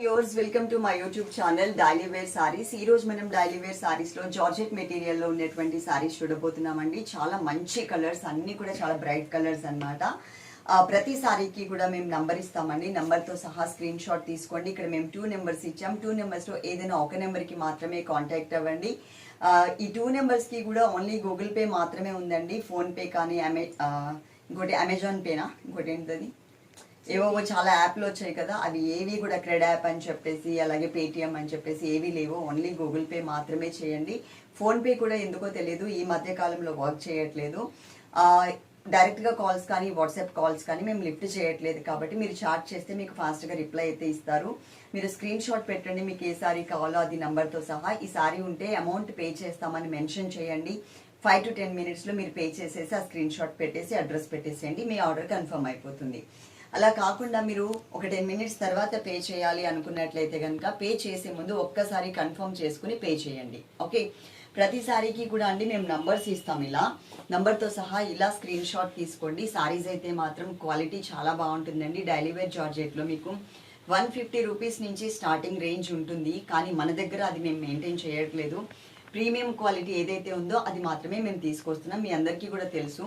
Viewers welcome to my YouTube channel daily wear sarees ఈ రోజు మనం డైలీ వేర్ సారీస్లో జార్జెట్ మెటీరియల్లో ఉన్నటువంటి సారీస్ చూడబోతున్నామండి. చాలా మంచి కలర్స్ అన్ని కూడా చాలా బ్రైట్ కలర్స్ అన్నమాట. ప్రతి సారీకి కూడా మేము నంబర్ ఇస్తామండి. నంబర్తో సహా స్క్రీన్ షాట్ తీసుకోండి. ఇక్కడ మేము టూ నెంబర్స్ ఇచ్చాం. టూ నెంబర్స్లో ఏదైనా ఒక నెంబర్కి మాత్రమే కాంటాక్ట్ అవ్వండి. ఈ టూ నెంబర్స్కి కూడా ఓన్లీ గూగుల్ పే మాత్రమే ఉందండి. ఫోన్ పే కానీ అమె ఇంకోటి అమెజాన్ పేనా ఇంకోటి ఏంటది ఏవో చాలా యాప్లు వచ్చాయి కదా అవి ఏవి కూడా క్రెడ్ యాప్ అని చెప్పేసి అలాగే పేటిఎం అని చెప్పేసి ఏవి లేవు. ఓన్లీ గూగుల్ పే మాత్రమే చేయండి. ఫోన్ పే కూడా ఎందుకో తెలియదు ఈ మధ్య కాలంలో వర్క్ చేయట్లేదు. డైరెక్ట్గా కాల్స్ కానీ వాట్సాప్ కాల్స్ కానీ మేము లిఫ్ట్ చేయట్లేదు కాబట్టి మీరు చాట్ చేస్తే మీకు ఫాస్ట్గా రిప్లై అయితే ఇస్తారు. మీరు స్క్రీన్ షాట్ పెట్టండి మీకు ఏ సారీ కావాలో అది నెంబర్తో సహా. ఈ సారీ ఉంటే అమౌంట్ పే చేస్తామని మెన్షన్ చేయండి. ఫైవ్ టు టెన్ మినిట్స్లో మీరు పే చేసేసి ఆ స్క్రీన్ షాట్ పెట్టేసి అడ్రస్ పెట్టేసేయండి. మీ ఆర్డర్ కన్ఫర్మ్ అయిపోతుంది. అలా కాకుండా మీరు ఒక టెన్ మినిట్స్ తర్వాత పే చేయాలి అనుకున్నట్లయితే కనుక పే చేసే ముందు ఒక్కసారి కన్ఫర్మ్ చేసుకుని పే చేయండి. ఓకే? ప్రతిసారికి కూడా అండి మేము నంబర్స్ ఇస్తాం ఇలా. నంబర్తో సహా ఇలా స్క్రీన్ షాట్ తీసుకోండి. సారీస్ అయితే మాత్రం క్వాలిటీ చాలా బాగుంటుందండి. డైలీ వేర్ జార్జెట్లో మీకు వన్ ఫిఫ్టీ రూపీస్ నుంచి స్టార్టింగ్ రేంజ్ ఉంటుంది. కానీ మన దగ్గర అది మేము మెయింటైన్ చేయట్లేదు. ప్రీమియం క్వాలిటీ ఏదైతే ఉందో అది మాత్రమే మేము తీసుకొస్తున్నాం. మీ అందరికీ కూడా తెలుసు.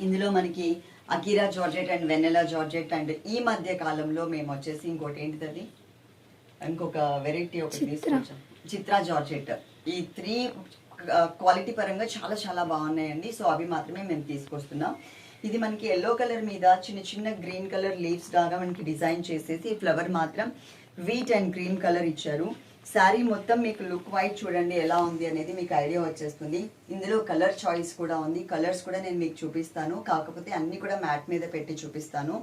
ఇందులో మనకి Akira georgette and Vennela georgette and ఈ మధ్య కాలంలో మేము వచ్చేసి ఇంకోటి ఏంటిది ఇంకొక వెరైటీ ఒకటి తీసుకొచ్చాం. చిత్రా జార్జెట్. ఈ త్రీ క్వాలిటీ పరంగా చాలా చాలా బాగున్నాయండి. సో అవి మాత్రమే మేము తీసుకొస్తున్నాం. ఇది మనకి ఎల్లో కలర్ మీద చిన్న చిన్న గ్రీన్ కలర్ లీవ్స్ లాగా మనకి డిజైన్ చేసేసి ఫ్లవర్ మాత్రం వీట్ అండ్ గ్రీన్ కలర్ ఇచ్చారు. శారీ మొత్తం మీకు లుక్ వైట్ చూడండి ఎలా ఉంది అనేది మీకు ఐడియా వచ్చేస్తుంది. ఇందులో కలర్ చాయిస్ కూడా ఉంది. కలర్స్ కూడా నేను మీకు చూపిస్తాను. కాకపోతే అన్ని కూడా మ్యాట్ మీద పెట్టి చూపిస్తాను.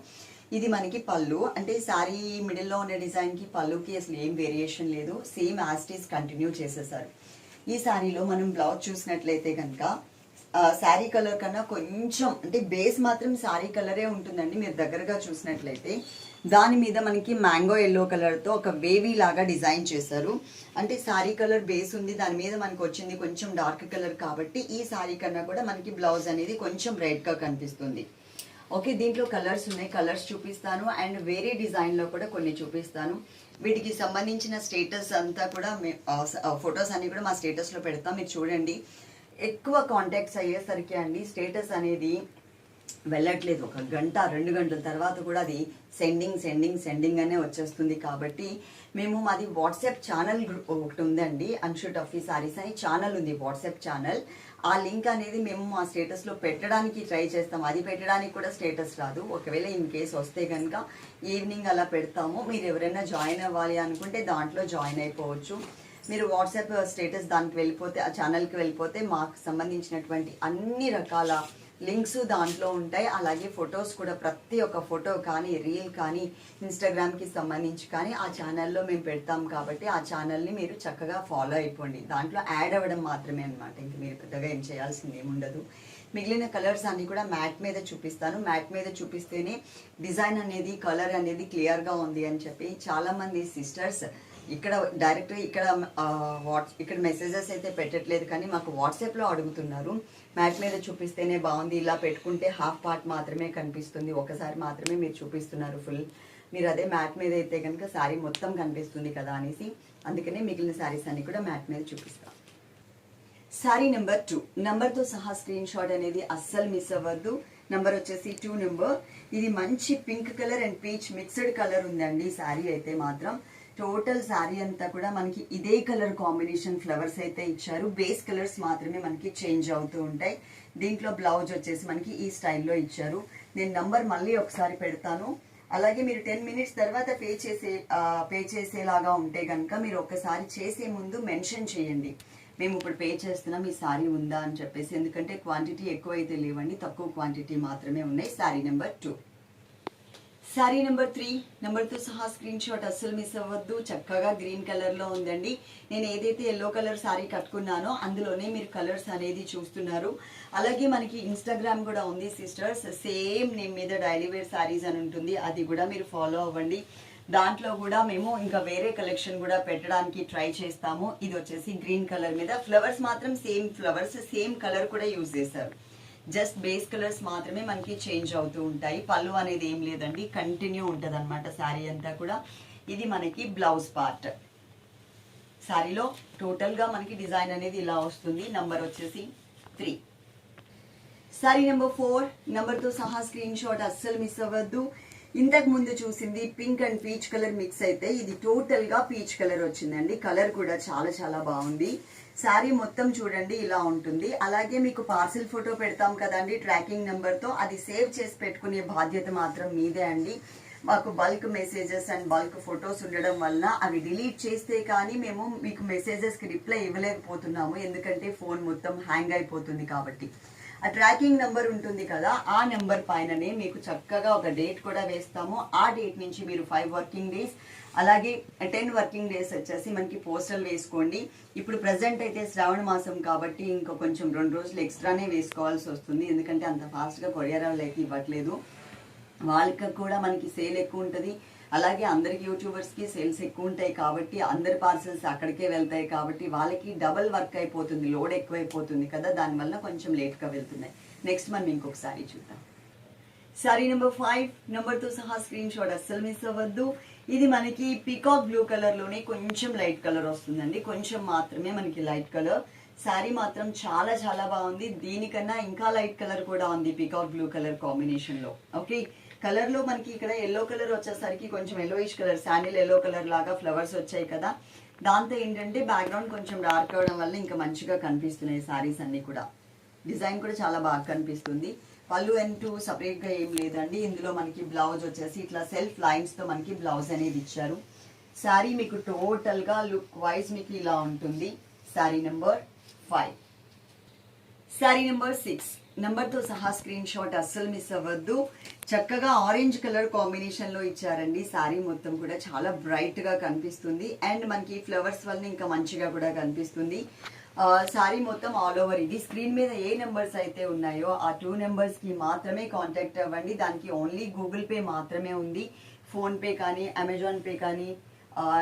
ఇది మనకి పళ్ళు. అంటే శారీ మిడిల్లో ఉన్న డిజైన్కి పళ్ళుకి అసలు ఏం వేరియేషన్ లేదు. సేమ్ యాస్టీస్ కంటిన్యూ చేసేసారు. ఈ శారీలో మనం బ్లౌజ్ చూసినట్లయితే కనుక శారీ కలర్ కన్నా కొంచెం అంటే బేస్ మాత్రం శారీ కలరే ఉంటుందండి మీరు దగ్గరగా చూసినట్లయితే. దాని మీద మనకి మ్యాంగో ఎల్లో కలర్తో ఒక వేవీ లాగా డిజైన్ చేశారు. అంటే శారీ కలర్ బేస్ ఉంది దాని మీద మనకు వచ్చింది కొంచెం డార్క్ కలర్ కాబట్టి ఈ శారీ కన్నా కూడా మనకి బ్లౌజ్ అనేది కొంచెం రెడ్గా కనిపిస్తుంది. ఓకే దీంట్లో కలర్స్ ఉన్నాయి కలర్స్ చూపిస్తాను అండ్ వేరే డిజైన్లో కూడా కొన్ని చూపిస్తాను. వీటికి సంబంధించిన స్టేటస్ అంతా కూడా ఫొటోస్ అన్ని కూడా మా స్టేటస్లో పెడతాం మీరు చూడండి. ఎక్కువ కాంటాక్ట్స్ అయ్యేసరికి అండి స్టేటస్ అనేది వెళ్ళట్లేదు. ఒక గంట రెండు గంటల తర్వాత కూడా అది సెండింగ్ సెండింగ్ సెండింగ్ అనే వచ్చేస్తుంది కాబట్టి మేము మాది వాట్సాప్ ఛానల్ ఒకటి ఉందండి అన్షు టఫీ సారీస్ అని ఛానల్ ఉంది వాట్సాప్ ఛానల్ ఆ లింక్ అనేది మేము మా స్టేటస్లో పెట్టడానికి ట్రై చేస్తాం. అది పెట్టడానికి కూడా స్టేటస్ రాదు. ఒకవేళ ఇన్ కేస్ వస్తే కనుక ఈవినింగ్ అలా పెడతాము. మీరు ఎవరైనా జాయిన్ అవ్వాలి అనుకుంటే దాంట్లో జాయిన్ అయిపోవచ్చు. మీరు వాట్సాప్ స్టేటస్ దానికి వెళ్ళిపోతే ఆ ఛానల్కి వెళ్ళిపోతే మాకు సంబంధించినటువంటి అన్ని రకాల లింక్స్ దాంట్లో ఉంటాయి. అలాగే ఫొటోస్ కూడా ప్రతి ఒక్క ఫోటో కానీ రీల్ కానీ ఇన్స్టాగ్రామ్కి సంబంధించి కానీ ఆ ఛానల్లో మేము పెడతాం కాబట్టి ఆ ఛానల్ని మీరు చక్కగా ఫాలో అయిపోండి. దాంట్లో యాడ్ అవ్వడం మాత్రమే అనమాట ఇంక మీరు పెద్దగా ఏం చేయాల్సింది ఏముండదు మిగిలిన కలర్స్ అన్నీ కూడా మ్యాట్ మీద చూపిస్తాను. మ్యాట్ మీద చూపిస్తేనే డిజైన్ అనేది కలర్ అనేది క్లియర్గా ఉంది అని చెప్పి చాలామంది సిస్టర్స్ ఇక్కడ డైరెక్ట్ ఇక్కడ వాట్స్ ఇక్కడ మెసేజెస్ అయితే పెట్టట్లేదు. కానీ మాకు వాట్సాప్లో అడుగుతున్నారు. మ్యాట్ మీద చూపిస్తేనే బాగుంది. ఇలా పెట్టుకుంటే హాఫ్ పార్ట్ మాత్రమే కనిపిస్తుంది. ఒకసారి మాత్రమే మీరు చూపిస్తున్నారు ఫుల్. మీరు అదే మ్యాట్ మీద అయితే కనుక శారీ మొత్తం కనిపిస్తుంది కదా అనేసి అందుకనే మిగిలిన శారీస్ అన్ని కూడా మ్యాట్ మీద చూపిస్తాం. Saree number two. నెంబర్తో సహా స్క్రీన్ షాట్ అనేది అస్సలు మిస్ అవ్వద్దు. నెంబర్ వచ్చేసి టూ నెంబర్. ఇది మంచి pink colour and peach mixed colour ఉందండి శారీ అయితే మాత్రం. టోటల్ శారీ అంతా కూడా మనకి ఇదే కలర్ కాంబినేషన్ ఫ్లవర్స్ అయితే ఇచ్చారు. బేస్ కలర్స్ మాత్రమే మనకి చేంజ్ అవుతూ ఉంటాయి. దీంట్లో బ్లౌజ్ వచ్చేసి మనకి ఈ స్టైల్లో ఇచ్చారు. నేను నంబర్ మళ్ళీ ఒకసారి పెడతాను. అలాగే మీరు టెన్ మినిట్స్ తర్వాత పే చేసే పే చేసేలాగా ఉంటే కనుక మీరు ఒక్కసారి చేసే ముందు మెన్షన్ చేయండి. మేము ఇప్పుడు పే చేస్తున్నాం ఈ శారీ ఉందా అని చెప్పేసి. ఎందుకంటే క్వాంటిటీ ఎక్కువ అయితే లేవండి తక్కువ క్వాంటిటీ మాత్రమే ఉన్నాయి. Saree number two. Saree number three నెంబర్తో సహా స్క్రీన్ షాట్ అస్సలు మిస్ అవ్వద్దు. చక్కగా గ్రీన్ కలర్లో ఉందండి. నేను ఏదైతే ఎల్లో కలర్ శారీ కట్టుకున్నానో అందులోనే మీరు కలర్స్ అనేది చూస్తున్నారు. అలాగే మనకి ఇన్స్టాగ్రామ్ కూడా ఉంది సిస్టర్స్. సేమ్ నేమ్ మీద డైలీ వేర్ శారీస్ అని ఉంటుంది. అది కూడా మీరు ఫాలో అవ్వండి. దాంట్లో కూడా మేము ఇంకా వేరే కలెక్షన్ కూడా పెట్టడానికి ట్రై చేస్తాము. ఇది వచ్చేసి గ్రీన్ కలర్ మీద. ఫ్లవర్స్ మాత్రం సేమ్ ఫ్లవర్స్ సేమ్ కలర్ కూడా యూజ్ చేశారు. జస్ట్ బేస్ కలర్స్ మాత్రమే మనకి చేంజ్ అవుతూ ఉంటాయి. పళ్ళు అనేది ఏం లేదండి కంటిన్యూ ఉంటుంది అనమాట శారీ అంతా కూడా. ఇది మనకి బ్లౌజ్ పార్ట్. శారీలో టోటల్గా మనకి డిజైన్ అనేది ఇలా వస్తుంది. నంబర్ వచ్చేసి త్రీ. శారీ నెంబర్ ఫోర్ నెంబర్తో సహా స్క్రీన్ షాట్ అస్సలు మిస్ అవ్వద్దు. ఇంతకు ముందు చూసింది pink and peach colour mix అయితే ఇది టోటల్గా పీచ్ కలర్ వచ్చిందండి. కలర్ కూడా చాలా చాలా బాగుంది. శారీ మొత్తం చూడండి ఇలా ఉంటుంది. అలాగే మీకు పార్సిల్ ఫోటో పెడతాం కదండి ట్రాకింగ్ నెంబర్తో. అది సేవ్ చేసి పెట్టుకునే బాధ్యత మాత్రం మీదే అండి. మాకు bulk messages and bulk photos ఉండడం వలన అవి డిలీట్ చేస్తే కానీ మేము మీకు మెసేజెస్కి రిప్లై ఇవ్వలేకపోతున్నాము. ఎందుకంటే ఫోన్ మొత్తం హ్యాంగ్ అయిపోతుంది కాబట్టి. ఆ ట్రాకింగ్ నెంబర్ ఉంటుంది కదా ఆ నెంబర్ పైననే మీకు చక్కగా ఒక డేట్ కూడా వేస్తాము. ఆ డేట్ నుంచి మీరు ఫైవ్ వర్కింగ్ డేస్ అలాగే టెన్ వర్కింగ్ డేస్ వచ్చేసి మనకి పోస్టల్ వేసుకోండి. ఇప్పుడు ప్రజెంట్ అయితే శ్రావణ మాసం కాబట్టి ఇంకా కొంచెం రెండు రోజులు ఎక్స్ట్రానే వేసుకోవాల్సి వస్తుంది. ఎందుకంటే అంత ఫాస్ట్గా కొరియర్ వాళ్ళు అయితే ఇవ్వట్లేదు. వాళ్ళకి కూడా మనకి సేల్ ఎక్కువ ఉంటుంది. అలాగే అందరికి యూట్యూబర్స్కి సేల్స్ ఎక్కువ ఉంటాయి కాబట్టి అందరి పార్సల్స్ అక్కడికే వెళ్తాయి కాబట్టి వాళ్ళకి డబల్ వర్క్ అయిపోతుంది లోడ్ ఎక్కువైపోతుంది కదా. దానివల్ల కొంచెం లేట్గా వెళ్తున్నాయి. నెక్స్ట్ మనం ఇంకొకసారి చూద్దాం. సారీ నెంబర్ ఫైవ్ నెంబర్తో సహా స్క్రీన్ షాట్ అస్సలు మిస్ అవ్వద్దు. ఇది మనకి పీకాక్ బ్లూ కలర్లోనే కొంచెం లైట్ కలర్ వస్తుందండి. కొంచెం మాత్రమే మనకి లైట్ కలర్ శారీ మాత్రం చాలా చాలా బాగుంది. దీనికన్నా ఇంకా లైట్ కలర్ కూడా ఉంది పీకాక్ బ్లూ కలర్ కాంబినేషన్లో ఓకే కలర్లో మనకి ఇక్కడ ఎల్లో కలర్ వచ్చేసరికి కొంచెం yellowish colour sandal yellow colour లాగా ఫ్లవర్స్ వచ్చాయి కదా. దాంతో ఏంటంటే బ్యాక్గ్రౌండ్ కొంచెం డార్క్ అవడం వల్ల ఇంకా మంచిగా కనిపిస్తున్నాయి శారీస్ అన్నీ కూడా. డిజైన్ కూడా చాలా బాగా కనిపిస్తుంది. పళ్ళు అండ్ టూ సపరేట్గా ఏం లేదండి. ఇందులో మనకి బ్లౌజ్ వచ్చేసి ఇట్లా సెల్ఫ్ లైన్స్తో మనకి బ్లౌజ్ అనేది ఇచ్చారు. శారీ మీకు టోటల్గా లుక్ వైజ్ మీకు ఇలా ఉంటుంది. Sari number five sari number six నెంబర్తో సహా స్క్రీన్ షాట్ అస్సలు మిస్ అవ్వద్దు. చక్కగా ఆరెంజ్ కలర్ కాంబినేషన్లో ఇచ్చారండి. శారీ మొత్తం కూడా చాలా బ్రైట్గా కనిపిస్తుంది. అండ్ మనకి ఫ్లవర్స్ వల్ల ఇంకా మంచిగా కూడా కనిపిస్తుంది. శారీ మొత్తం ఆల్ ఓవర్ ఇది. స్క్రీన్ మీద ఏ నెంబర్స్ అయితే ఉన్నాయో ఆ టూ నెంబర్స్కి మాత్రమే కాంటాక్ట్ అవ్వండి. దానికి ఓన్లీ గూగుల్ పే మాత్రమే ఉంది. ఫోన్పే కానీ అమెజాన్ పే కానీ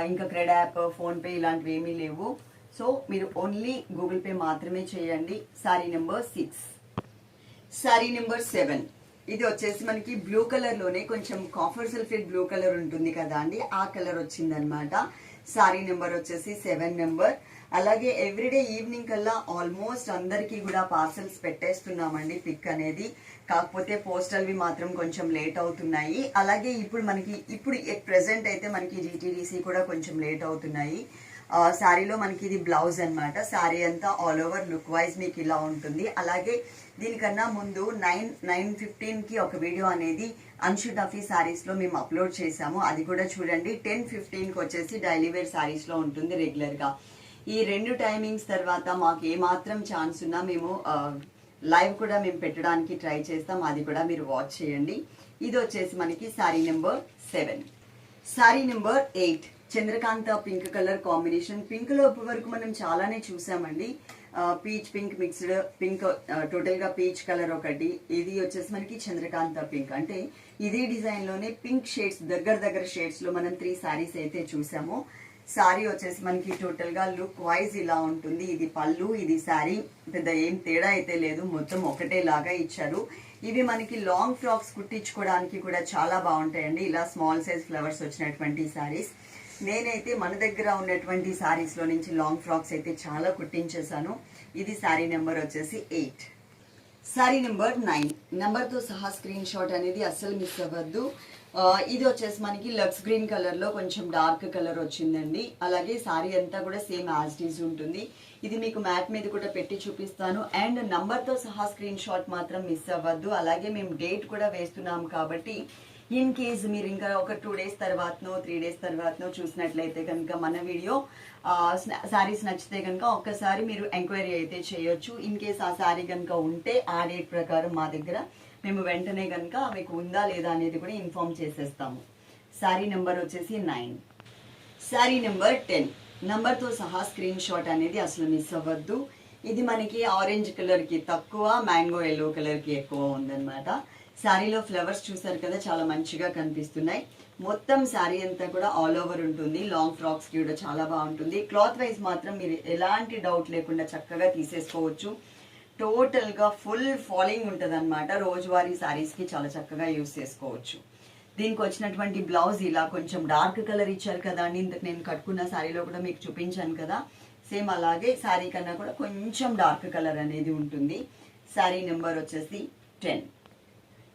ఇంకా క్రెడ్ యాప్ ఫోన్పే ఇలాంటివి ఏమీ లేవు. సో మీరు ఓన్లీ గూగుల్ పే మాత్రమే చేయండి. Sari number six. Sari number seven. ఇది వచ్చేసి మనకి బ్లూ కలర్లోనే కొంచెం కాఫర్ సల్ఫేట్ బ్లూ కలర్ ఉంటుంది కదా అండి. ఆ కలర్ వచ్చిందనమాట. శారీ నెంబర్ వచ్చేసి సెవెన్ నెంబర్. అలాగే ఎవ్రీడే ఈవినింగ్ కల్లా ఆల్మోస్ట్ అందరికీ కూడా పార్సల్స్ పెట్టేస్తున్నామండి పిక్ అనేది. కాకపోతే పోస్టల్వి మాత్రం కొంచెం లేట్ అవుతున్నాయి. అలాగే ఇప్పుడు మనకి ఇప్పుడు ప్రెసెంట్ అయితే మనకి జీటీడీసీ కూడా కొంచెం లేట్ అవుతున్నాయి. శారీలో మనకి ఇది బ్లౌజ్ అనమాట శారీ అంతా ఆల్ ఓవర్ లుక్ వైజ్ మీకు ఇలా ఉంటుంది. అలాగే దీనికన్నా ముందు నైన్ నైన్ ఫిఫ్టీన్కి ఒక వీడియో అనేది అన్షు టఫీ శారీస్లో మేము అప్లోడ్ చేసాము అది కూడా చూడండి. టెన్ ఫిఫ్టీన్కి వచ్చేసి డైలీ వేర్ శారీస్లో ఉంటుంది రెగ్యులర్గా ఈ రెండు టైమింగ్స్ తర్వాత మాకు ఏమాత్రం ఛాన్స్ ఉన్నా మేము లైవ్ కూడా మేము పెట్టడానికి ట్రై చేస్తాం. అది కూడా మీరు వాచ్ చేయండి. ఇది వచ్చేసి మనకి sari number seven sari number eight Chandrakanta pink colour combination. పింక్లో ఇప్పటి వరకు మనం చాలానే చూసామండి. పీచ్ పింక్ మిక్స్డ్ పింక్ టోటల్గా పీచ్ కలర్ ఒకటి. ఇది వచ్చేసి మనకి చంద్రకాంత పింక్. అంటే ఇదే డిజైన్లోనే పింక్ షేడ్స్ దగ్గర దగ్గర షేడ్స్లో మనం త్రీ సారీస్ అయితే చూసాము. సారీ వచ్చేసి మనకి టోటల్గా లుక్ వైజ్ ఇలా ఉంటుంది. ఇది పళ్ళు ఇది సారీ. పెద్ద ఏం తేడా అయితే లేదు. మొత్తం ఒకటే లాగా ఇచ్చారు. ఇవి మనకి లాంగ్ ఫ్రాక్స్ కుట్టించుకోవడానికి కూడా చాలా బాగుంటాయండి. ఇలా స్మాల్ సైజ్ ఫ్లవర్స్ వచ్చినటువంటి సారీస్. నేనైతే మన దగ్గర ఉన్నటువంటి శారీస్లో నుంచి లాంగ్ ఫ్రాక్స్ అయితే చాలా కుట్టించేశాను. ఇది శారీ నెంబర్ వచ్చేసి ఎయిట్ శారీ నెంబర్ నైన్ నెంబర్తో సహా స్క్రీన్ షాట్ అనేది అస్సలు మిస్ అవ్వద్దు. ఇది వచ్చేసి మనకి లక్స్ గ్రీన్ కలర్లో కొంచెం డార్క్ కలర్ వచ్చిందండి. అలాగే శారీ అంతా కూడా సేమ్ యాజ్ డీజ్ ఉంటుంది. ఇది మీకు మ్యాట్ మీద కూడా పెట్టి చూపిస్తాను. అండ్ నంబర్తో సహా స్క్రీన్ షాట్ మాత్రం మిస్ అవ్వద్దు. అలాగే మేము డేట్ కూడా వేస్తున్నాం కాబట్టి ఇన్ కేస్ మీరు ఇంకా ఒక టూ డేస్ తర్వాతనో త్రీ డేస్ తర్వాతనో చూసినట్లయితే కనుక మన వీడియో శారీస్ నచ్చితే కనుక ఒక్కసారి మీరు ఎంక్వైరీ అయితే చేయొచ్చు. ఇన్ కేస్ ఆ శారీ కనుక ఉంటే ఆ డేట్ ప్రకారం మా దగ్గర మేము వెంటనే కనుక మీకు ఉందా లేదా అనేది కూడా ఇన్ఫామ్ చేసేస్తాము. శారీ నెంబర్ వచ్చేసి నైన్ శారీ నెంబర్ టెన్ నంబర్తో సహా స్క్రీన్ షాట్ అనేది అసలు మిస్ అవ్వద్దు. ఇది మనకి ఆరెంజ్ కలర్కి తక్కువ మ్యాంగో ఎల్లో కలర్కి ఎక్కువ ఉందన్నమాట. శారీలో ఫ్లవర్స్ చూసారు కదా చాలా మంచిగా కనిపిస్తున్నాయి. మొత్తం శారీ అంతా కూడా ఆల్ ఓవర్ ఉంటుంది. లాంగ్ ఫ్రాక్స్కి కూడా చాలా బాగుంటుంది. క్లాత్ వైజ్ మాత్రం మీరు ఎలాంటి డౌట్ లేకుండా చక్కగా తీసేసుకోవచ్చు. టోటల్గా ఫుల్ ఫాలింగ్ ఉంటుంది అనమాట రోజువారీ శారీస్కి చాలా చక్కగా యూస్ చేసుకోవచ్చు. దీనికి వచ్చినటువంటి బ్లౌజ్ ఇలా కొంచెం డార్క్ కలర్ ఇచ్చారు కదా అండి. ఇంతకు నేను కట్టుకున్న శారీలో కూడా మీకు చూపించాను కదా. సేమ్ అలాగే శారీ కన్నా కూడా కొంచెం డార్క్ కలర్ అనేది ఉంటుంది. శారీ నెంబర్ వచ్చేసి టెన్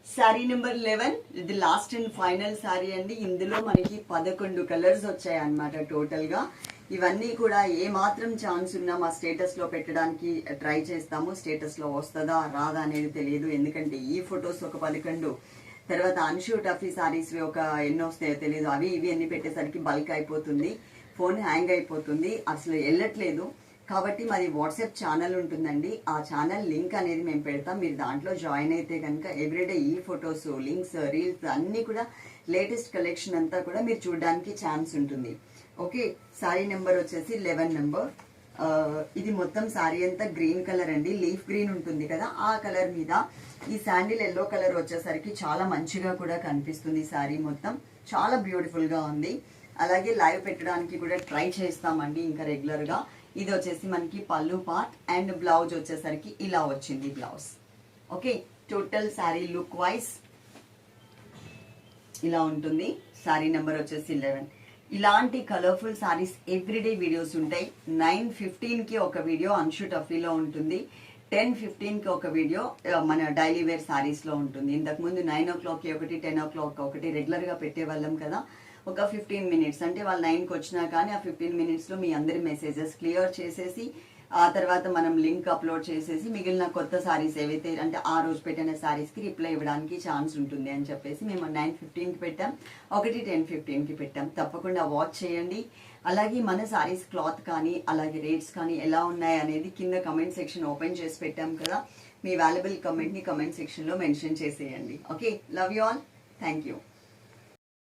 శారీ నెంబర్ లెవెన్ ఇది లాస్ట్ అండ్ ఫైనల్ శారీ అండి. ఇందులో మనకి పదకొండు కలర్స్ వచ్చాయి అనమాట టోటల్గా ఇవన్నీ కూడా ఏ మాత్రం ఛాన్స్ ఉన్నా మా స్టేటస్లో పెట్టడానికి ట్రై చేస్తాము. స్టేటస్లో వస్తుందా రాదా అనేది తెలియదు. ఎందుకంటే ఈ ఫొటోస్ ఒక పదకొండు. తర్వాత అన్షూ టఫీ సారీస్ ఒక ఎన్ని వస్తాయో తెలియదు అవి ఇవి ఎన్ని పెట్టేసరికి బల్క్ అయిపోతుంది. ఫోన్ హ్యాంగ్ అయిపోతుంది. అసలు వెళ్ళట్లేదు. కాబట్టి మాది వాట్సాప్ ఛానల్ ఉంటుందండి. ఆ ఛానల్ లింక్ అనేది మేము పెడతాం. మీరు దాంట్లో జాయిన్ అయితే కనుక ఎవ్రీడే ఈ ఫొటోస్ లింక్స్ రీల్స్ అన్నీ కూడా లేటెస్ట్ కలెక్షన్ అంతా కూడా మీరు చూడడానికి ఛాన్స్ ఉంటుంది. ఓకే శారీ నెంబర్ వచ్చేసి లెవెన్ నెంబర్. ఇది మొత్తం శారీ అంతా గ్రీన్ కలర్ అండి. లీఫ్ గ్రీన్ ఉంటుంది కదా ఆ కలర్ మీద ఈ శాండిల్ ఎల్లో కలర్ వచ్చేసరికి చాలా మంచిగా కూడా కనిపిస్తుంది సారీ మొత్తం. చాలా బ్యూటిఫుల్గా ఉంది. అలాగే లైవ్ పెట్టడానికి కూడా ట్రై చేస్తామండి ఇంకా రెగ్యులర్గా. ఇది వచ్చేసి మనకి పళ్ళు పార్ట్ అండ్ బ్లౌజ్ వచ్చేసరికి ఇలా వచ్చింది blouse okay total sari look wise ఇలా ఉంటుంది. శారీ నెంబర్ వచ్చేసి లెవెన్ ఇలాంటి కలర్ఫుల్ సారీస్ ఎవ్రీడే వీడియోస్ ఉంటాయి. నైన్ ఫిఫ్టీన్కి ఒక వీడియో అన్షు టఫీలో ఉంటుంది. టెన్ ఫిఫ్టీన్కి ఒక వీడియో మన డైలీ వేర్ శారీస్లో ఉంటుంది. ఇంతకు ముందు నైన్ ఓ క్లాక్కి ఒకటి టెన్ ఓ క్లాక్ ఒకటి రెగ్యులర్గా పెట్టేవాళ్ళం కదా. ఒక ఫిఫ్టీన్ మినిట్స్ అంటే వాళ్ళు నైన్కి వచ్చినా కానీ ఆ ఫిఫ్టీన్ మినిట్స్లో మీ అందరి మెసేజెస్ క్లియర్ చేసేసి ఆ తర్వాత మనం లింక్ అప్లోడ్ చేసేసి మిగిలిన కొత్త సారీస్ ఏవైతే అంటే ఆ రోజు పెట్టిన సారీస్కి రిప్లై ఇవ్వడానికి ఛాన్స్ ఉంటుంది అని చెప్పేసి మేము నైన్ ఫిఫ్టీన్కి పెట్టాం. ఒకటి టెన్ ఫిఫ్టీన్కి పెట్టాం. తప్పకుండా వాచ్ చేయండి. అలాగే మన సారీస్ క్లాత్ కానీ అలాగే రేట్స్ కానీ ఎలా ఉన్నాయి అనేది కింద కమెంట్ సెక్షన్ ఓపెన్ చేసి పెట్టాం కదా. మీ వాల్యుబుల్ కమెంట్ని కమెంట్ సెక్షన్లో మెన్షన్ చేసేయండి. Okay love you all thank you